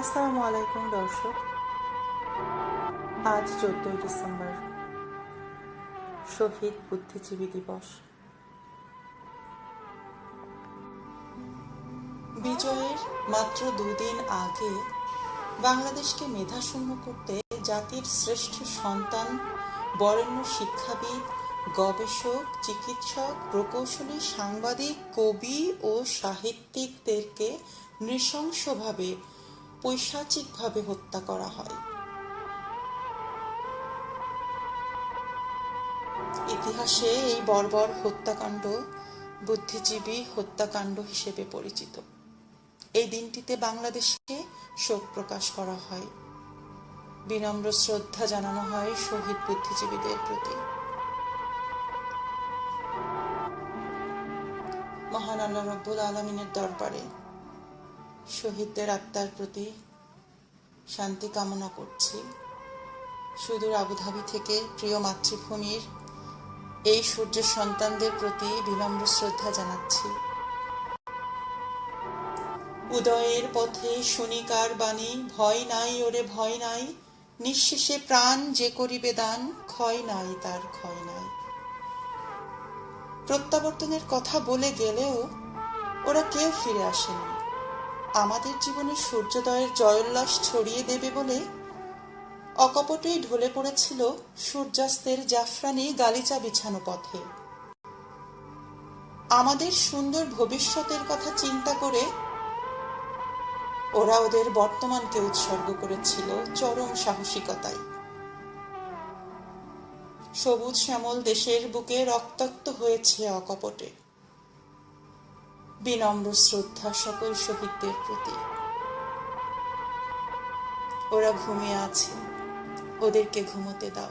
আসসালামু আলাইকুম, দর্শক। আজ চোদ্দই ডিসেম্বর, শহীদ বুদ্ধিজীবী দিবস। বিজয়ের মাত্র দুদিন আগে বাংলাদেশকে মেধাশূন্য করতে জাতির শ্রেষ্ঠ সন্তান, বরেণ্য শিক্ষাবিদ, গবেষক, চিকিৎসক, প্রকৌশলী, সাংবাদিক, কবি ও সাহিত্যিকদেরকে নৃশংসভাবে পৈশাচিকভাবে হত্যা করা হয়। ইতিহাসে এই বর্বর হত্যাকাণ্ড বুদ্ধিজীবী হত্যাকাণ্ড হিসেবে পরিচিত। এই দিনটিতে বাংলাদেশে শোক প্রকাশ করা হয়। বিনম্র শ্রদ্ধা জানানো হয় শহীদ বুদ্ধিজীবীদের প্রতি। মহান আল্লাহ রব্বুল আলমিনের দরবারে শহীদদের আত্মার প্রতি শান্তি কামনা করছি। সুদূর আবুধাবি থেকে প্রিয় মাতৃভূমির এই সূর্য সন্তানদের প্রতি বিনম্র শ্রদ্ধা জানাচ্ছি। উদয়ের পথে শুনিকার বাণী, ভয় নাই ওরে, ভয় নাই। নিঃশেষে প্রাণ যে করিবে দান, ক্ষয় নাই তার ক্ষয় নাই। প্রত্যাবর্তনের কথা বলে গেলেও ওরা কেউ ফিরে আসেনি। আমাদের জীবনে সূর্যোদয়ের জয়োল্লাস ছড়িয়ে দেবে বলে অকপটেই ঢলে পড়েছিল সূর্যাস্তের জাফরানি গালিচা বিছানো পথে। আমাদের সুন্দর ভবিষ্যতের কথা চিন্তা করে ওরা ওদের বর্তমানকে উৎসর্গ করেছিল চরম সাহসিকতায়। সবুজ শ্যামল দেশের বুকে রক্তাক্ত হয়েছে অকপটে। বিনম্র শ্রদ্ধা সকল শহীদদের প্রতি। ওরা ঘুমিয়ে আছে। ওদেরকে ঘুমোতে দাও।